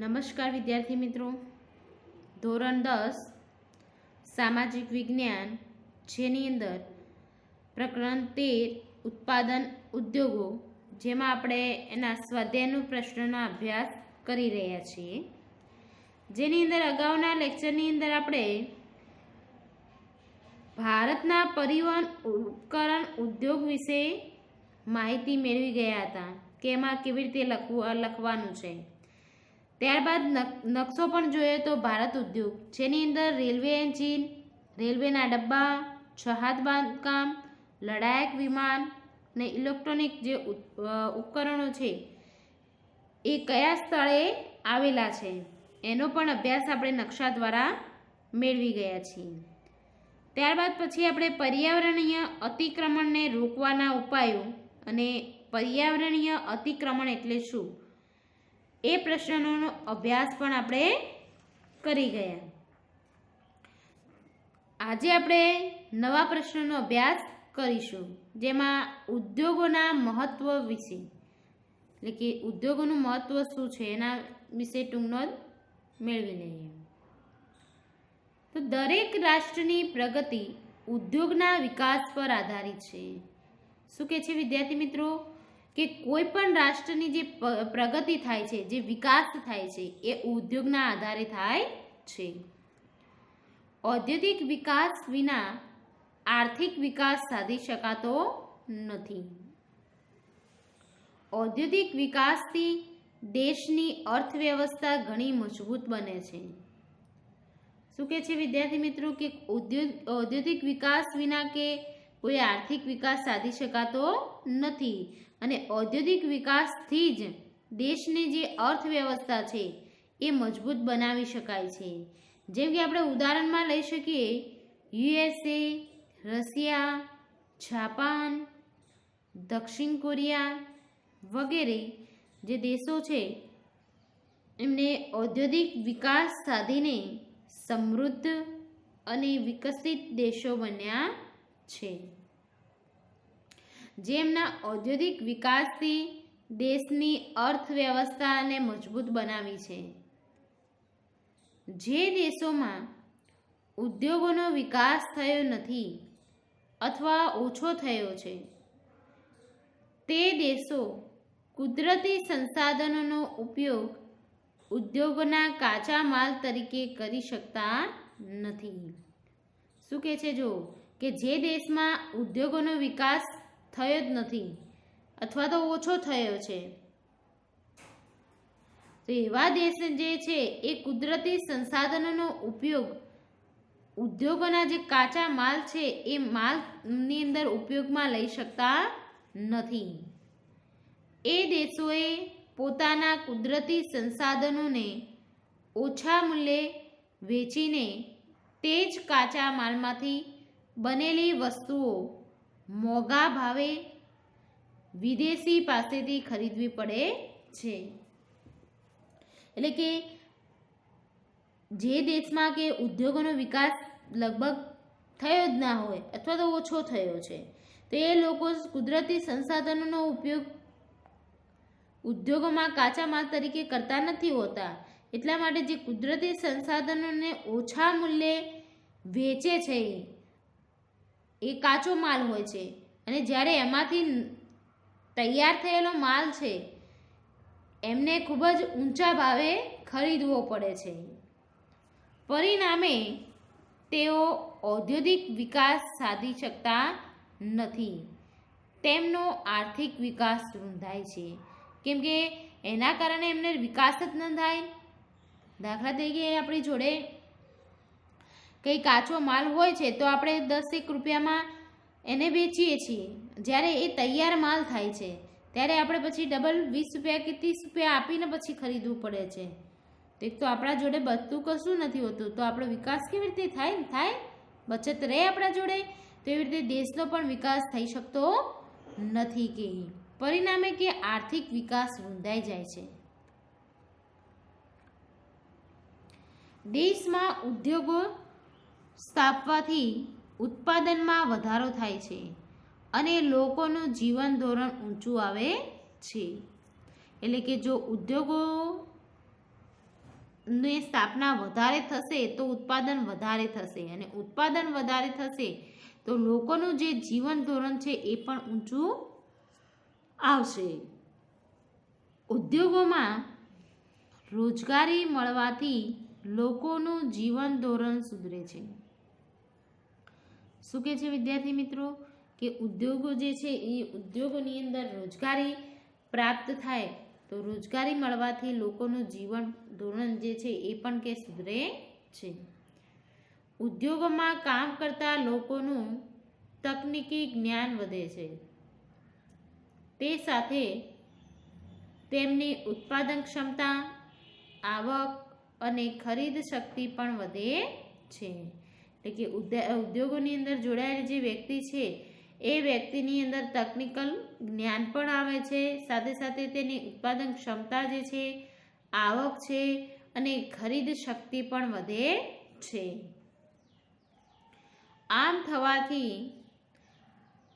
નમસ્કાર વિદ્યાર્થી મિત્રો. ધોરણ દસ, સામાજિક વિજ્ઞાન, જેની અંદર પ્રકરણ તેર, ઉત્પાદન ઉદ્યોગો, જેમાં આપણે એના સ્વાધ્યાયનું પ્રશ્નનો અભ્યાસ કરી રહ્યા છીએ. જેની અંદર અગાઉના લેક્ચરની અંદર આપણે ભારતના પરિવહન ઉપકરણ ઉદ્યોગ વિશે માહિતી મેળવી ગયા હતા, કે એમાં કેવી રીતે લખવું, લખવાનું છે. ત્યારબાદ નક- નકશો પણ જોઈએ તો ભારત ઉદ્યોગ, જેની અંદર રેલવે એન્જિન, રેલવેના ડબ્બા, જહાજ બાંધકામ, લડાયક વિમાન ને ઇલેક્ટ્રોનિક જે ઉપકરણો છે, એ કયા સ્થળે આવેલા છે? એનો પણ અભ્યાસ આપણે નકશા દ્વારા મેળવી ગયા છીએ. ત્યારબાદ પછી આપણે પર્યાવરણીય અતિક્રમણને રોકવાના ઉપાયો અને પર્યાવરણીય અતિક્રમણ એટલે શું? એ પ્રશ્નોનો અભ્યાસ પણ આપણે કરી ગયા. આજે આપણે નવા પ્રશ્નોનો અભ્યાસ કરીશું, જેમાં ઉદ્યોગોના મહત્વ વિશે. એટલે કે ઉદ્યોગોનું મહત્વ શું છે, એના વિશે ટૂંકનો મેળવી લઈએ. તો દરેક રાષ્ટ્રની પ્રગતિ ઉદ્યોગના વિકાસ પર આધારિત છે. શું કહે છે વિદ્યાર્થી મિત્રો? કે કોઈ પણ રાષ્ટ્રની જે પ્રગતિ થાય છે, જે વિકાસ થાય છે, એ ઉદ્યોગના આધારે થાય છે. ઔદ્યોગિક વિકાસ વિના આર્થિક વિકાસ સાધી શકાતો નથી. ઔદ્યોગિક વિકાસથી દેશની અર્થવ્યવસ્થા ઘણી મજબૂત બને છે. શું કે છે વિદ્યાર્થી મિત્રો કે ઔદ્યોગિક વિકાસ વિના કે કોઈ આર્થિક વિકાસ સાધી શકાતો નથી? અને ઔદ્યોગિક વિકાસથી જ દેશની જે અર્થવ્યવસ્થા છે એ મજબૂત બનાવી શકાય છે. જેમ કે આપણે ઉદાહરણમાં લઈ શકીએ, યુએસએ, રશિયા, જાપાન, દક્ષિણ કોરિયા વગેરે જે દેશો છે, એમને ઔદ્યોગિક વિકાસ સાધીને સમૃદ્ધ અને વિકસિત દેશો બન્યા છે. જેમના ઔદ્યોગિક વિકાસથી દેશની અર્થવ્યવસ્થાને મજબૂત બનાવી છે. જે દેશોમાં ઉદ્યોગોનો વિકાસ થયો નથી અથવા ઓછો થયો છે, તે દેશો કુદરતી સંસાધનોનો ઉપયોગ ઉદ્યોગોના કાચા માલ તરીકે કરી શકતા નથી. શું કહે છે જો કે જે દેશમાં ઉદ્યોગોનો વિકાસ થયો જ નથી. અથવા તો ઓછો થયો છે. તો એવા દેશ જે છે, એ કુદરતી સંસાધનોનો ઉપયોગ, ઉદ્યોગોના જે કાચા માલ છે, એ માલની અંદર ઉપયોગમાં લઈ શકતા નથી. એ દેશોએ પોતાના કુદરતી સંસાધનોને ઓછા મૂલ્યે વેચીને તે જ કાચા માલમાંથી બનેલી વસ્તુઓ મોંઘા ભાવે વિદેશી પાસેથી ખરીદવી પડે છે. એટલે કે જે દેશમાં કે ઉદ્યોગોનો વિકાસ લગભગ થયો જ ના હોય અથવા તો ઓછો થયો છે, તો એ લોકો કુદરતી સંસાધનોનો ઉપયોગ ઉદ્યોગોમાં કાચા માલ તરીકે કરતા નથી હોતા. એટલા માટે જે કુદરતી સંસાધનોને ઓછા મૂલ્યે વેચે છે એ કાચો માલ હોય છે. અને જ્યારે એમાંથી તૈયાર થયેલો માલ છે, એમને ખૂબ જ ઊંચા ભાવે ખરીદવો પડે છે. પરિણામે, તેઓ ઔદ્યોગિક વિકાસ સાધી શકતા નથી. તેમનો આર્થિક વિકાસ રૂંધાય છે. કેમ કે એના કારણે એમને વિકાસ જ ન થાય દાખલા તરીકે આપણી જોડે કંઈ કાચો માલ હોય છે તો આપણે દસેક રૂપિયામાં એને વેચીએ છીએ. જ્યારે એ તૈયાર માલ થાય છે, ત્યારે આપણે પછી ડબલ વીસ રૂપિયા કે ત્રીસ રૂપિયા આપીને પછી ખરીદવું પડે છે. તો એક તો આપણા જોડે બધું કશું નથી હોતું, તો આપણો વિકાસ કેવી રીતે થાય? થાય? બચત રહે આપણા જોડે? તો એવી રીતે દેશનો પણ વિકાસ થઈ શકતો નથી કે પરિણામે કે આર્થિક વિકાસ રૂંધાઈ જાય છે. દેશમાં ઉદ્યોગો સ્થાપવાથી ઉત્પાદનમાં વધારો થાય છે અને લોકોનું જીવન ધોરણ ઊંચું આવે છે. એટલે કે જો ઉદ્યોગો ને સ્થાપના વધારે થશે તો ઉત્પાદન વધારે થશે અને ઉત્પાદન વધારે થશે તો લોકોનું જે જીવન ધોરણ છે એ પણ ઊંચું આવશે. ઉદ્યોગોમાં રોજગારી મળવાથી લોકોનું જીવન ધોરણ સુધરે છે. શું કહે છે વિદ્યાર્થી મિત્રો? કે ઉદ્યોગો જે છે, એ ઉદ્યોગોની અંદર રોજગારી પ્રાપ્ત થાય તો રોજગારી મળવાથી લોકોનું જીવન ધોરણ જે છે, એ પણ કે સુધરે છે. ઉદ્યોગોમાં કામ કરતા લોકોનું તકનિકી જ્ઞાન વધે છે. તે સાથે તેમની ઉત્પાદન ક્ષમતા, આવક અને ખરીદ શક્તિ પણ વધે છે. એટલે કે ઉદ્યોગોની અંદર જોડાયેલી જે વ્યક્તિ છે, એ વ્યક્તિની અંદર ટેકનિકલ જ્ઞાન પણ આવે છે, સાથે સાથે તેની ઉત્પાદન ક્ષમતા જે છે, આવક છે અને ખરીદ શક્તિ પણ વધે છે. આમ થવાથી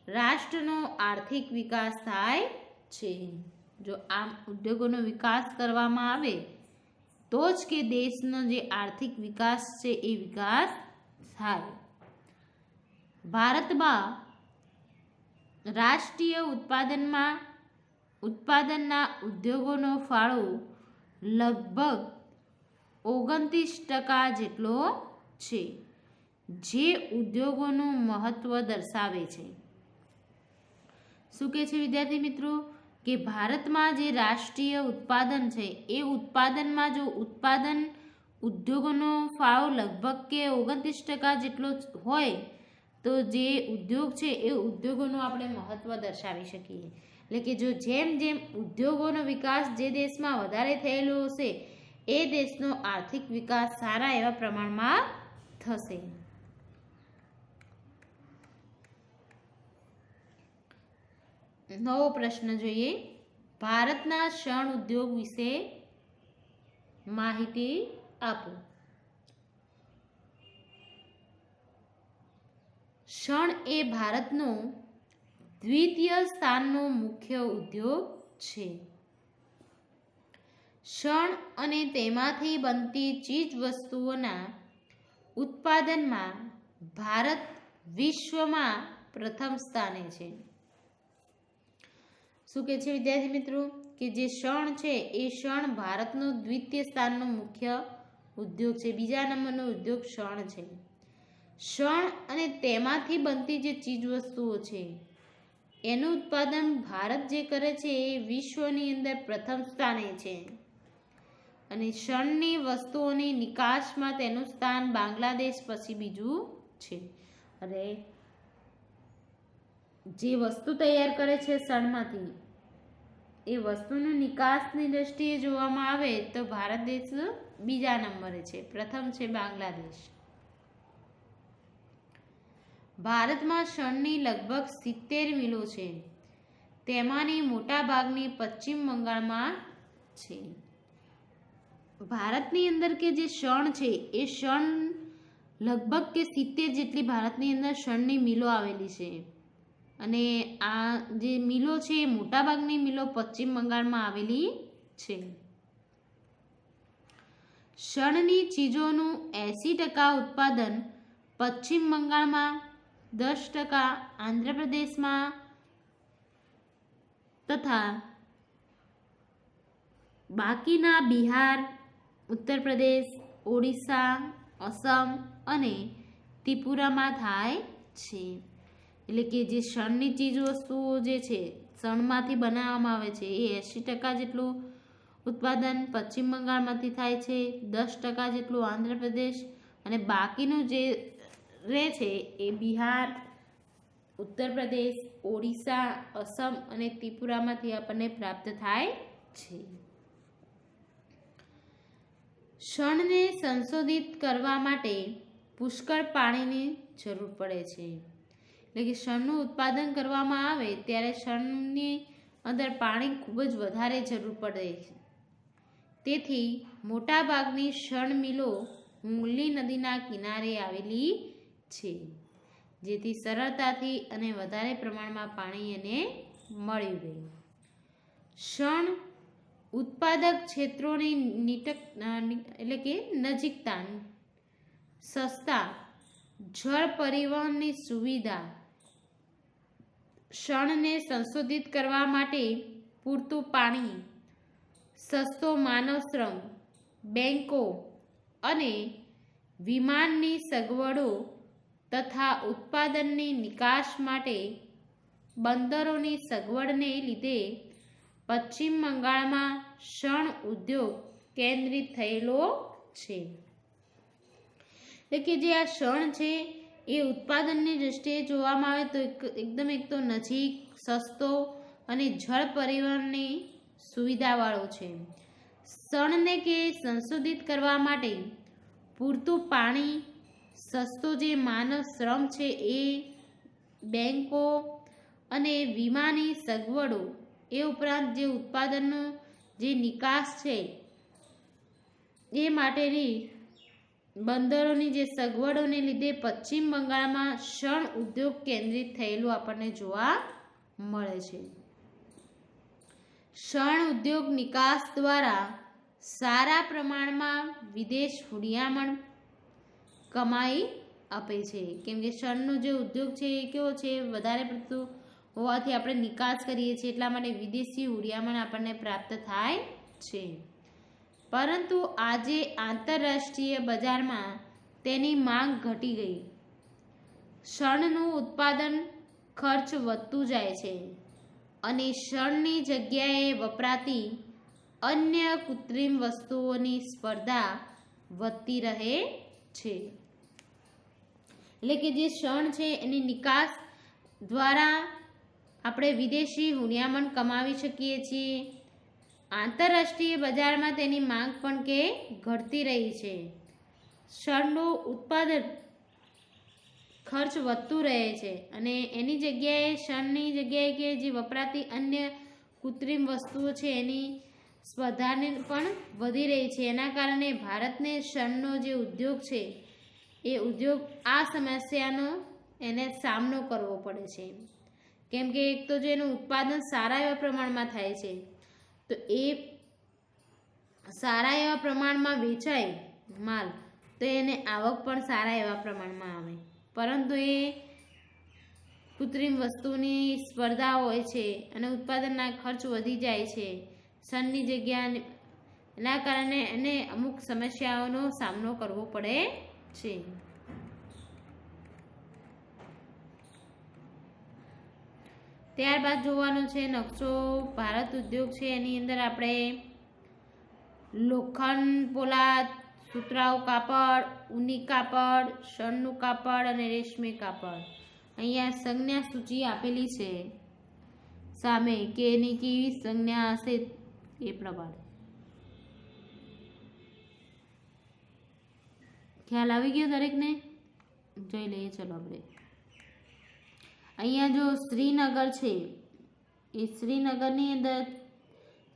રાષ્ટ્રનો આર્થિક વિકાસ થાય છે. જો આમ ઉદ્યોગોનો વિકાસ કરવામાં આવે, તો જ કે દેશનો જે આર્થિક વિકાસ છે, એ વિકાસ થાય. ભારતમાં રાષ્ટ્રીય ઉત્પાદનમાં, ઉત્પાદનના ઉદ્યોગોનો ફાળો લગભગ ઓગણત્રીસ ટકા જેટલો છે, જે ઉદ્યોગોનું મહત્વ દર્શાવે છે. શું કહે છે વિદ્યાર્થી મિત્રો? કે ભારતમાં જે રાષ્ટ્રીય ઉત્પાદન છે, એ ઉત્પાદનમાં જો ઉત્પાદન ઉદ્યોગોનો ફાળો લગભગ કે ઓગણત્રીસ ટકા જેટલો હોય, તો જે ઉદ્યોગ છે એ ઉદ્યોગોનું આપણે મહત્ત્વ દર્શાવી શકીએ. એટલે કે જો જેમ જેમ ઉદ્યોગોનો વિકાસ જે દેશમાં વધારે થયેલો હશે, એ દેશનો આર્થિક વિકાસ સારા એવા પ્રમાણમાં થશે. નવો પ્રશ્ન જોઈએ. ભારતના શણ ઉદ્યોગ વિશે માહિતી આપો. શણ એ ભારતનો દ્વિતીય સ્થાનનો મુખ્ય ઉદ્યોગ છે. શણ અને તેમાંથી બનતી ચીજ વસ્તુઓના ઉત્પાદનમાં ભારત વિશ્વમાં પ્રથમ સ્થાને છે. શું કે છે વિદ્યાર્થી મિત્રો? કે જે શણ છે એ શણ ભારતનો દ્વિતીય સ્થાનનો મુખ્ય ઉદ્યોગ છે, બીજા નંબરનો ઉદ્યોગ શણ છે. શણ અને તેમાંથી બનતી જે ચીજવસ્તુઓ છે, એનું ઉત્પાદન ભારત જે કરે છે, એ વિશ્વની અંદર પ્રથમ સ્થાને છે. અને શણની વસ્તુઓની નિકાસમાં તેનું સ્થાન બાંગ્લાદેશ પછી બીજું છે. અને જે વસ્તુ તૈયાર કરે છે શણમાંથી એ વસ્તુની નિકાસની દ્રષ્ટિએ જોવામાં આવે તો ભારત દેશ બીજા નંબરે છે. પ્રથમ છે બાંગ્લાદેશ. ભારતમાં શણની લગભગ સિત્તેર મિલો છે. તેમાંની મોટા ભાગની પશ્ચિમ બંગાળમાં છે. ભારતની અંદર કે જે શણ છે, એ શણ લગભગ કે સિત્તેર જેટલી ભારતની અંદર શણની મિલો આવેલી છે. અને આ જે મિલો છે, એ મોટાભાગની મિલો પશ્ચિમ બંગાળમાં આવેલી છે. શણની ચીજોનું એંસી ટકા ઉત્પાદન પશ્ચિમ બંગાળમાં, દસ ટકા આંધ્રપ્રદેશમાં તથા બાકીના બિહાર ઉત્તર પ્રદેશ ઓડિશા, અસમ અને ત્રિપુરામાં થાય છે. એટલે કે જે શણની ચીજ વસ્તુઓ જે છે શણમાંથી બનાવવામાં આવે છે, એ એંશી ટકા જેટલું ઉત્પાદન પશ્ચિમ બંગાળમાંથી થાય છે, દસ ટકા જેટલું આંધ્રપ્રદેશ અને બાકીનું જે રહે છે એ બિહાર ઉત્તર પ્રદેશ ઓડિશા, અસમ અને ત્રિપુરામાંથી આપણને પ્રાપ્ત થાય છે. શણને સંશોધિત કરવા માટે પુષ્કળ પાણીની જરૂર પડે છે. એટલે કે શણનું ઉત્પાદન કરવામાં આવે ત્યારે શણની અંદર પાણી ખૂબ જ વધારે જરૂર પડે છે. તેથી મોટાભાગની શણ મિલો મુલ્લી નદીના કિનારે આવેલી છે, જેથી સરળતાથી અને વધારે પ્રમાણમાં પાણી એને મળી રહે. શણ ઉત્પાદક ક્ષેત્રોની નિટક, એટલે કે નજીકતા સસ્તા જળ પરિવહનની સુવિધા ક્ષણને સંશોધિત કરવા માટે પૂરતું પાણી સસ્તો માનવ શ્રમ, બેંકો અને વિમાનની સગવડો તથા ઉત્પાદનની નિકાસ માટે બંદરોની સગવડને લીધે પશ્ચિમ બંગાળમાં શણ ઉદ્યોગ કેન્દ્રિત થયેલો છે. એટલે કે જે આ શણ છે, એ ઉત્પાદનની દૃષ્ટિએ જોવામાં આવે તો એક, એકદમ એક તો નજીક, સસ્તો અને જળ પરિવહનની સુવિધાવાળો છે. શણને કે સંશોધિત કરવા માટે પૂરતું પાણી, સસ્તો જે માનવ શ્રમ છે એ બેંકો અને વીમાની સગવડો એ ઉપરાંત જે ઉત્પાદનનો જે નિકાસ છે એ માટેની બંદરોની જે સગવડોને લીધે પશ્ચિમ બંગાળમાં શણ ઉદ્યોગ કેન્દ્રિત થયેલું આપણને જોવા મળે છે. શણ ઉદ્યોગ નિકાસ દ્વારા સારા પ્રમાણમાં વિદેશ હુડિયામણ કમાઈ આપે છે. કેમ કે શણનો જે ઉદ્યોગ છે એ કેવો છે? વધારે પડતું હોવાથી આપણે નિકાસ કરીએ છીએ એટલા માટે વિદેશી હુડિયામણ આપણને પ્રાપ્ત થાય છે. પરંતુ આજે આંતરરાષ્ટ્રીય બજારમાં તેની માંગ ઘટી ગઈ. શણનું ઉત્પાદન ખર્ચ વધતું જાય છે. અને શણની જગ્યાએ વપરાતી અન્ય કૃત્રિમ વસ્તુઓની સ્પર્ધા વધતી રહે છે. એટલે કે જે શણ છે એની નિકાસ દ્વારા આપણે વિદેશી હુનિયામણ કમાવી શકીએ છીએ. આંતરરાષ્ટ્રીય બજારમાં તેની માંગ પણ કે ઘટતી રહી છે. શણનું ઉત્પાદન ખર્ચ વધતું રહે છે અને એની જગ્યાએ શણની જગ્યાએ કે જે વપરાતી અન્ય કૃત્રિમ વસ્તુઓ છે એની સ્પર્ધાને પણ વધી રહી છે. એના કારણે ભારતને શણનો જે ઉદ્યોગ છે, એ ઉદ્યોગ આ સમસ્યાનો એને સામનો કરવો પડે છે. કેમ કે એક તો જે એનું ઉત્પાદન સારા એવા પ્રમાણમાં થાય છે, તો એ સારા એવા પ્રમાણમાં વેચાય માલ, તો એને આવક પણ સારા એવા પ્રમાણમાં આવે. પરંતુ એ કૃત્રિમ વસ્તુની સ્પર્ધા હોય છે અને ઉત્પાદનના ખર્ચ વધી જાય છે. સનની જગ્યા એના કારણે એને અમુક સમસ્યાઓનો સામનો કરવો પડે છે. ત્યારબાદ જોવાનું છે નકશો ભારત ઉદ્યોગ છે. એની અંદર આપણે લોખંડ, પોલાદ સુતરાઉ કાપડ, ઊની કાપડ, શણનું કાપડ અને રેશમી કાપડ. અહીંયા સંજ્ઞા સૂચિ આપેલી છે. સામે કે એની કેવી સંજ્ઞા હશે એ પ્રમાણે. ખ્યાલ આવી ગયો દરેકને? જોઈ લઈએ, ચલો આપણે. અહીંયા જો શ્રીનગર છે, એ શ્રીનગરની અંદર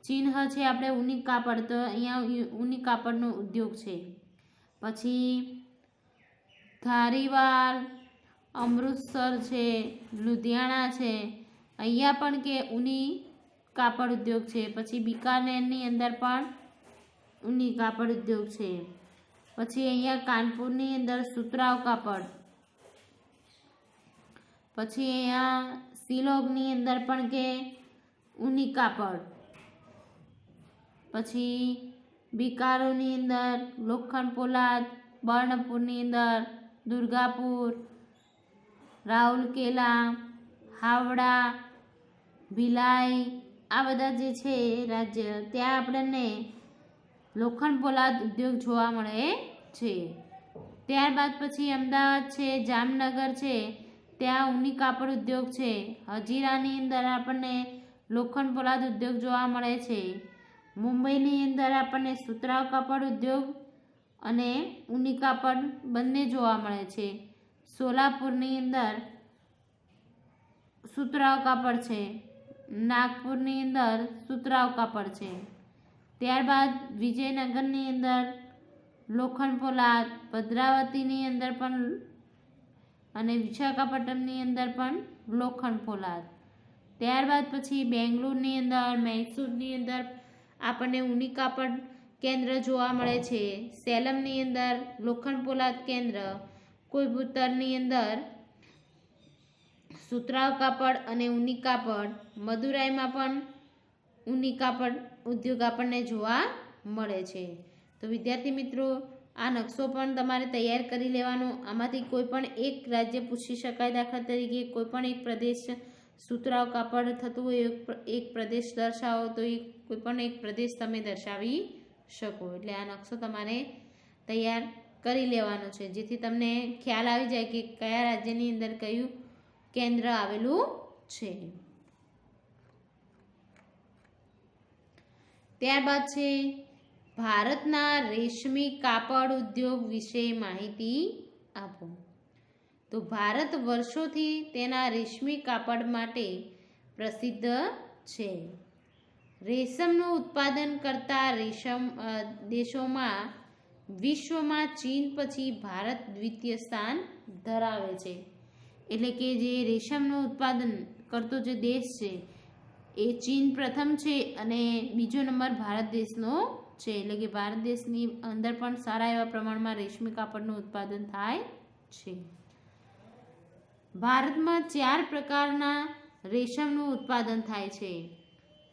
ચિહ્ન છે, આપણે ઉની કાપડ તો અહીંયા ઉની કાપડનો ઉદ્યોગ છે. પછી ધારીવાલ, અમૃતસર છે, લુધિયાણા છે. અહીંયા પણ કે ઉની કાપડ ઉદ્યોગ છે. પછી બિકાનેરની અંદર પણ ઉની કાપડ ઉદ્યોગ છે. પછી અહીંયા કાનપુરની અંદર સુતરાવ કાપડ. પછી અહીંયા સિલોગની અંદર પણ કે ઉની કાપડ. પછી બિકારોની અંદર લોખંડ પોલાદ, બર્ણપુરની અંદર દુર્ગાપુર રાઉરકેલા હાવડા, ભિલાઈ, આ બધા જે છે રાજ્ય, ત્યાં આપણને લોખંડ પોલાદ ઉદ્યોગ જોવા મળે છે. ત્યારબાદ પછી અમદાવાદ છે, જામનગર છે, ત્યાં ઊની કાપડ ઉદ્યોગ છે. હજીરાની અંદર આપણને લોખંડ પોલાદ ઉદ્યોગ જોવા મળે છે. મુંબઈની અંદર આપણને સુતરાવ કાપડ ઉદ્યોગ અને ઊની કાપડ બંને જોવા મળે છે. સોલાપુરની અંદર સુતરાવ કાપડ છે. નાગપુરની અંદર સુતરાવ કાપડ છે. ત્યારબાદ વિજયનગરની અંદર લોખંડ પોલાદ ભદ્રાવતીની અંદર પણ અને વિશાખાપટ્ટનમની અંદર પણ લોખંડ પોલાદ ત્યારબાદ પછી બેંગ્લોરની અંદર, મૈસૂરની અંદર આપણને ઊની કાપડ કેન્દ્ર જોવા મળે છે. સેલમની અંદર લોખંડ પોલાદ કેન્દ્ર કોઈબુતરની અંદર સુતરાવ કાપડ અને ઊની કાપડ મદુરાઈમાં પણ ઊની કાપડ ઉદ્યોગ આપણને જોવા મળે છે. તો વિદ્યાર્થી મિત્રો, આ નકશો પણ તમારે તૈયાર કરી લેવાનો. આમાંથી કોઈ પણ એક રાજ્ય પૂછી શકાય દાખલા તરીકે, કોઈ પણ એક પ્રદેશ સુતરાવ કાપડ થતું હોય એક પ્રદેશ દર્શાવો, તો એ કોઈ પણ એક પ્રદેશ તમે દર્શાવી શકો. એટલે આ નકશો તમારે તૈયાર કરી લેવાનો છે. જેથી તમને ખ્યાલ આવી જાય કે કયા રાજ્યની અંદર કયું કેન્દ્ર આવેલું છે. ત્યારબાદ છે, ભારતના રેશમી કાપડ ઉદ્યોગ વિશે માહિતી આપો. તો ભારત વર્ષોથી તેના રેશમી કાપડ માટે પ્રસિદ્ધ છે. રેશમનું ઉત્પાદન કરતા રેશમ દેશોમાં વિશ્વમાં ચીન પછી ભારત દ્વિતીય સ્થાન ધરાવે છે. એટલે કે જે રેશમનું ઉત્પાદન કરતો જે દેશ છે, એ ચીન પ્રથમ છે અને બીજો નંબર ભારત દેશનો છે. એટલે કે ભારત દેશની અંદર પણ સારા એવા પ્રમાણમાં રેશમી કાપડનું ઉત્પાદન થાય છે. ભારતમાં ચાર પ્રકારના રેશમનું ઉત્પાદન થાય છે.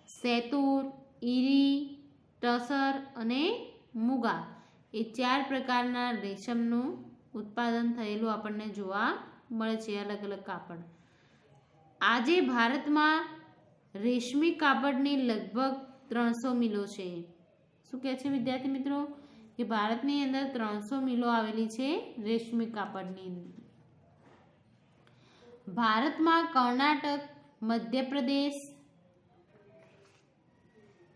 સેતુર, ઈરી, ટસર અને મુગા. એ ચાર પ્રકારના રેશમનું ઉત્પાદન થયેલું આપણને જોવા મળે છે અલગ અલગ કાપડ. આજે ભારતમાં રેશમી કાપડની લગભગ ત્રણસો મિલો છે. શું કહે છે વિદ્યાર્થી મિત્રો? કે ભારતની અંદર ત્રણસો મિલો આવેલી છે રેશમી કાપડની ભારતમાં કર્ણાટક, મધ્યપ્રદેશ,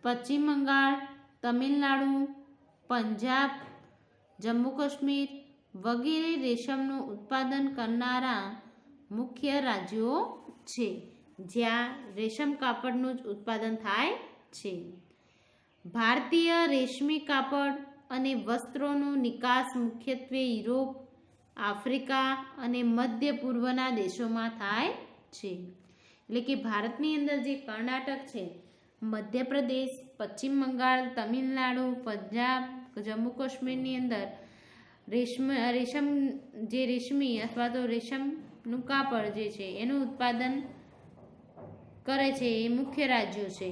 પશ્ચિમ બંગાળ, તમિલનાડુ, પંજાબ, જમ્મુ કાશ્મીર વગેરે રેશમનું ઉત્પાદન કરનારા મુખ્ય રાજ્યો છે, જ્યાં રેશમ કાપડનું જ ઉત્પાદન થાય છે. ભારતીય રેશમી કાપડ અને વસ્ત્રોનો નિકાસ મુખ્યત્વે યુરોપ આફ્રિકા અને મધ્ય પૂર્વના દેશોમાં થાય છે. એટલે કે ભારતની અંદર જે કર્ણાટક છે, મધ્યપ્રદેશ, પશ્ચિમ બંગાળ, તમિલનાડુ, પંજાબ, જમ્મુ કાશ્મીરની અંદર રેશમ રેશમ જે રેશમી અથવા તો રેશમનું કાપડ જે છે, એનું ઉત્પાદન કરે છે એ મુખ્ય રાજ્યો છે.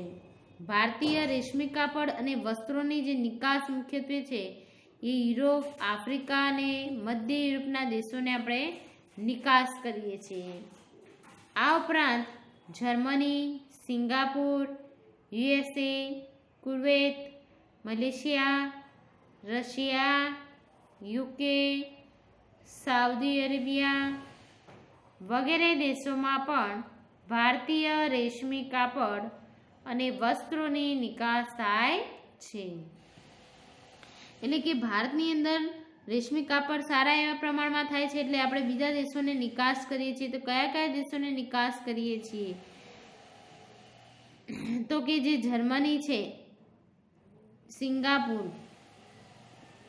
ભારતીય રેશમી કાપડ અને વસ્ત્રોની જે નિકાસ મુખ્યત્વે છે એ યુરોપ, આફ્રિકા અને મધ્ય યુરોપના દેશોને આપણે નિકાસ કરીએ છીએ. આ ઉપરાંત Germany, Singapore, USA, Kuwait, Malaysia, Russia, UK, Saudi Arabia વગેરે દેશોમાં પણ ભારતીય રેશમી કાપડ અને વસ્ત્રોની નિકાસ થાય છે. એટલે કે ભારતની અંદર રેશમી કાપડ સારા એવા પ્રમાણમાં થાય છે એટલે આપણે બીજા દેશોને નિકાસ કરીએ છીએ તો કયા કયા દેશોને નિકાસ કરીએ છીએ? તો કે જે જર્મની છે, Singapore,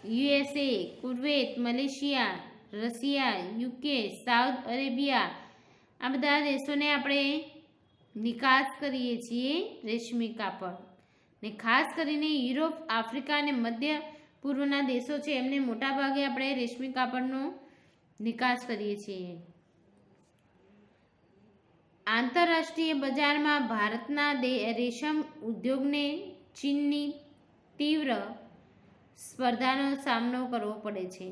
USA, Kuwait, Malaysia, Russia, UK, South Arabia, આ બધા દેશોને આપણે નિકાસ કરીએ છીએ રેશમી કાપડ. ને ખાસ કરીને યુરોપ, આફ્રિકા અને મધ્ય પૂર્વના દેશો છે, એમને મોટાભાગે આપણે રેશમી કાપડનો નિકાસ કરીએ છીએ. આંતરરાષ્ટ્રીય બજારમાં ભારતના રેશમ ઉદ્યોગને ચીનની તીવ્ર સ્પર્ધાનો સામનો કરવો પડે છે.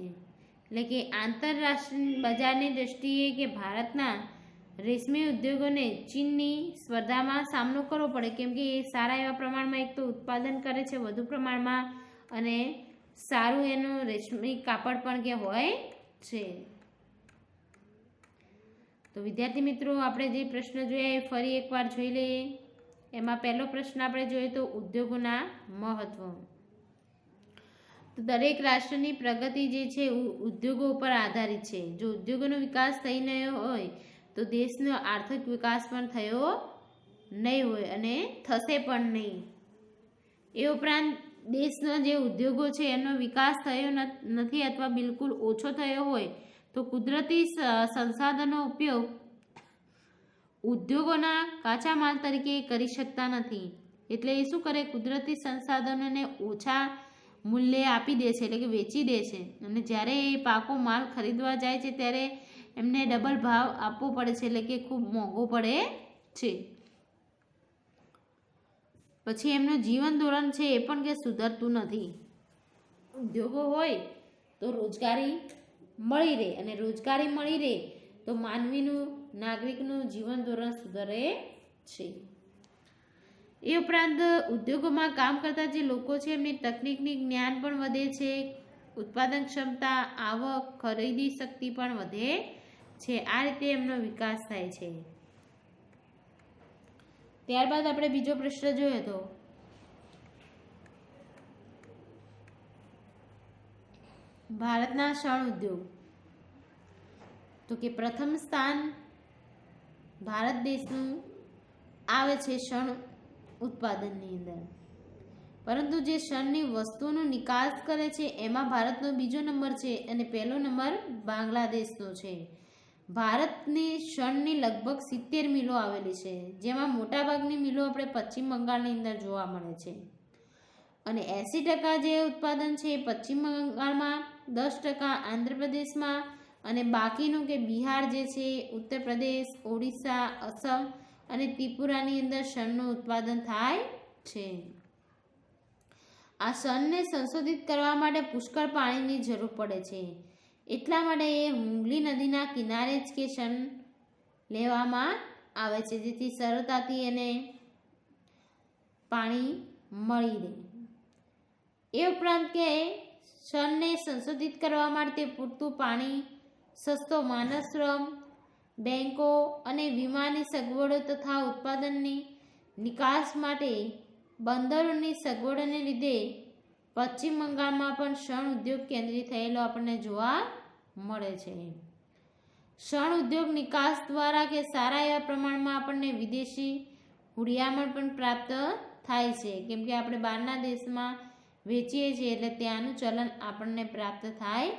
એટલે કે આંતરરાષ્ટ્રીય બજારની દ્રષ્ટિએ કે ભારતના રેશમી ઉદ્યોગોને ચીનની સ્પર્ધામાં સામનો કરવો પડે, કેમ કે એ સારા એવા પ્રમાણમાં એક તો ઉત્પાદન કરે છે, વધુ પ્રમાણમાં અને સારું એનું રેશમી કાપડ પણ કે હોય છે. તો વિદ્યાર્થી મિત્રો, આપણે જે પ્રશ્ન જોયા એ ફરી એકવાર જોઈ લઈએ. એમાં પહેલો પ્રશ્ન આપણે જોઈએ તો ઉદ્યોગોના મહત્વ. તો દરેક રાષ્ટ્રની પ્રગતિ જે છે ઉદ્યોગો ઉપર આધારિત છે. જો ઉદ્યોગોનો વિકાસ થઈ ન હોય, તો દેશનો આર્થિક વિકાસ પણ થયો નહીં હોય અને થશે પણ નહીં. એ ઉપરાંત દેશના જે ઉદ્યોગો છે, એનો વિકાસ થયો નથ- અથવા બિલકુલ ઓછો થયો હોય, તો કુદરતી સંસાધનો ઉપયોગ ઉદ્યોગોના કાચા માલ તરીકે કરી શકતા નથી. એટલે એ શું કરે? કુદરતી સંસાધનોને ઓછા મૂલ્યે આપી દે છે, એટલે કે વેચી દે છે. અને જ્યારે એ પાકો માલ ખરીદવા જાય છે, ત્યારે એમને ડબલ ભાવ આપવો પડે છે, એટલે કે ખૂબ મોંઘો પડે છે. પછી એમનું જીવન ધોરણ છે એ પણ કે સુધરતું નથી. ઉદ્યોગો હોય તો રોજગારી મળી રહે અને રોજગારી મળી રહે તો માનવીનું, નાગરિકનું જીવન ધોરણ સુધરે છે. એ ઉપરાંત ઉદ્યોગોમાં કામ કરતા જે લોકો છે, એમની તકનિકની જ્ઞાન પણ વધે છે, ઉત્પાદન ક્ષમતા, આવક, ખરીદી શક્તિ પણ વધે છે. આ રીતે એમનો વિકાસ થાય છે. ત્યારબાદ આપણે બીજો પ્રશ્ન જોયો હતો ભારતના શણ ઉદ્યોગ. તો કે પ્રથમ સ્થાન ભારત દેશનું આવે છે શણ ઉત્પાદનની અંદર. પરંતુ જે શણની વસ્તુનો નિકાસ કરે છે, એમાં ભારતનો બીજો નંબર છે અને પહેલો નંબર બાંગ્લાદેશનો છે. ભારતની શણની લગભગ સિત્તેર મિલો આવેલી છે, જેમાં મોટાભાગની મિલો આપણે પશ્ચિમ બંગાળની અંદર જોવા મળે છે. અને એંસી ટકા જે ઉત્પાદન છે એ પશ્ચિમ બંગાળમાં, દસ ટકા આંધ્રપ્રદેશમાં અને બાકીનું કે બિહાર જે છે ઉત્તર પ્રદેશ ઓડિશા, અસમ અને ત્રિપુરાની અંદર શણનું ઉત્પાદન થાય છે. આ શણને સંશોધિત કરવા માટે પુષ્કળ પાણીની જરૂર પડે છે. એટલા માટે એ હુંગલી નદીના કિનારે જ કે શણ લેવામાં આવે છે, જેથી સરળતાથી એને પાણી મળી રહે. એ ઉપરાંત કે ક્ષણને સંશોધિત કરવા માટે પૂરતું પાણી, સસ્તો માનસશ્રમ બેન્કો અને વીમાની સગવડો તથા ઉત્પાદનની નિકાસ માટે બંદરોની સગવડોને લીધે પશ્ચિમ બંગાળમાં પણ શણ ઉદ્યોગ કેન્દ્રિત થયેલો આપણને જોવા મળે છે. શણ ઉદ્યોગ નિકાસ દ્વારા કે સારા એવા પ્રમાણમાં આપણને વિદેશી હુડિયામણ પણ પ્રાપ્ત થાય છે. કેમ કે આપણે બહારના દેશમાં વેચીએ છીએ એટલે ત્યાંનું ચલન આપણને પ્રાપ્ત થાય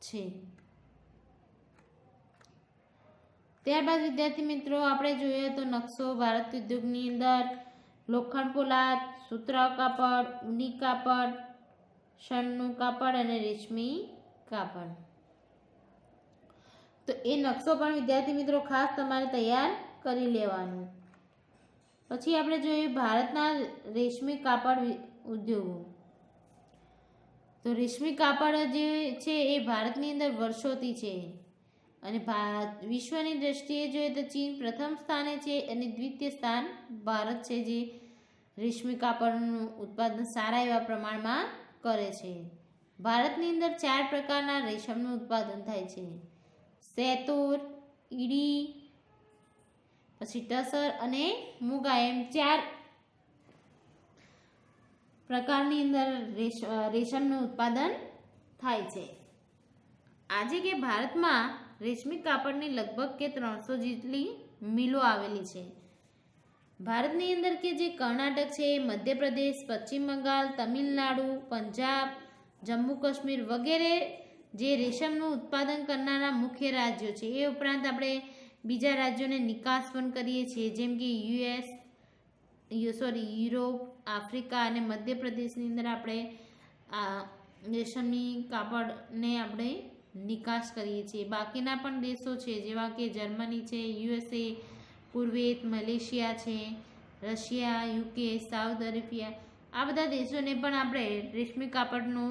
છે. ત્યારબાદ વિદ્યાર્થી મિત્રો, આપણે જોઈએ તો નકશો, ભારત ઉદ્યોગની અંદર લોખંડ પોલાદ સૂત્ર કાપડ, ઊની કાપડ શણનું કાપડ અને રેશમી કાપડ. તો એ નકશો પણ વિદ્યાર્થી મિત્રો ખાસ તમારે તૈયાર કરી લેવાનું. પછી આપણે જોઈએ ભારતના રેશમી કાપડ ઉદ્યોગો. તો રેશમી કાપડ જે છે એ ભારતની અંદર વર્ષોથી છે. અને વિશ્વની દ્રષ્ટિએ જોઈએ તો ચીન પ્રથમ સ્થાને છે અને દ્વિતીય સ્થાન ભારત છે જે રેશમી કાપડનું ઉત્પાદન સારા એવા પ્રમાણમાં કરે છે. ભારતની અંદર ચાર પ્રકારના રેશમનું ઉત્પાદન થાય છે. સેતુર, ઈડી, પછી ટસર અને મુગા એમ ચાર પ્રકારની અંદર રેશમનું ઉત્પાદન થાય છે. આજે કે ભારતમાં રેશમી કાપડની લગભગ કે ત્રણસો જેટલી મિલો આવેલી છે. ભારતની અંદર કે જે કર્ણાટક છે, મધ્યપ્રદેશ, પશ્ચિમ બંગાળ, તમિલનાડુ, પંજાબ, જમ્મુ કાશ્મીર વગેરે જે રેશમનું ઉત્પાદન કરનારા મુખ્ય રાજ્યો છે. એ ઉપરાંત આપણે બીજા રાજ્યોને નિકાસ પણ કરીએ છીએ, જેમ કે યુએસ સોરી, યુરોપ, આફ્રિકા અને મધ્યપ્રદેશની અંદર આપણે આ રેશમની કાપડને આપણે નિકાસ કરીએ છીએ. બાકીના પણ દેશો છે, જેવા કે જર્મની છે, યુએસએ કુર્વેત મલેશિયા છે, રશિયા, યુકે, સાઉથ અરેબિયા આ બધા દેશોને પણ આપણે રેશમી કાપડનો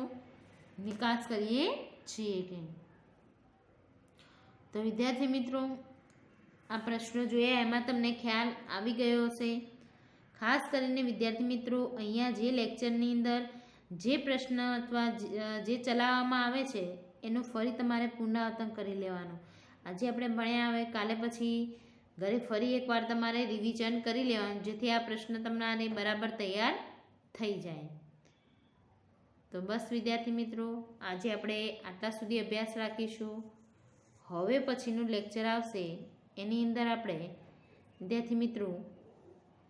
નિકાસ કરીએ છીએ. કે તો વિદ્યાર્થી મિત્રો, આ પ્રશ્નો જોયા, એમાં તમને ખ્યાલ આવી ગયો હશે. ખાસ કરીને વિદ્યાર્થી મિત્રો, અહીંયા જે લેક્ચરની અંદર જે પ્રશ્ન અથવા જે ચલાવવામાં આવે છે, એનું ફરી તમારે પુનરાવર્તન કરી લેવાનું. આજે આપણે ભણ્યા હવે, કાલે પછી ઘરે ફરી એકવાર તમારે રિવિઝન કરી લેવાનું, જેથી આ પ્રશ્ન તમારે બરાબર તૈયાર થઈ જાય. તો બસ વિદ્યાર્થી મિત્રો, આજે આપણે આટલા સુધી અભ્યાસ રાખીશું. હવે પછીનું લેક્ચર આવશે. એની અંદર આપણે, વિદ્યાર્થી મિત્રો,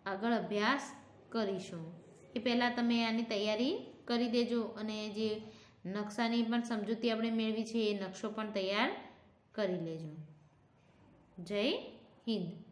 આગળ અભ્યાસ કરીશું. એ પહેલાં તમે આની તૈયારી કરી દેજો અને જે નકશાની પણ સમજૂતી આપણે મેળવી છે એ નકશો પણ તૈયાર કરી લેજો. જય हिंद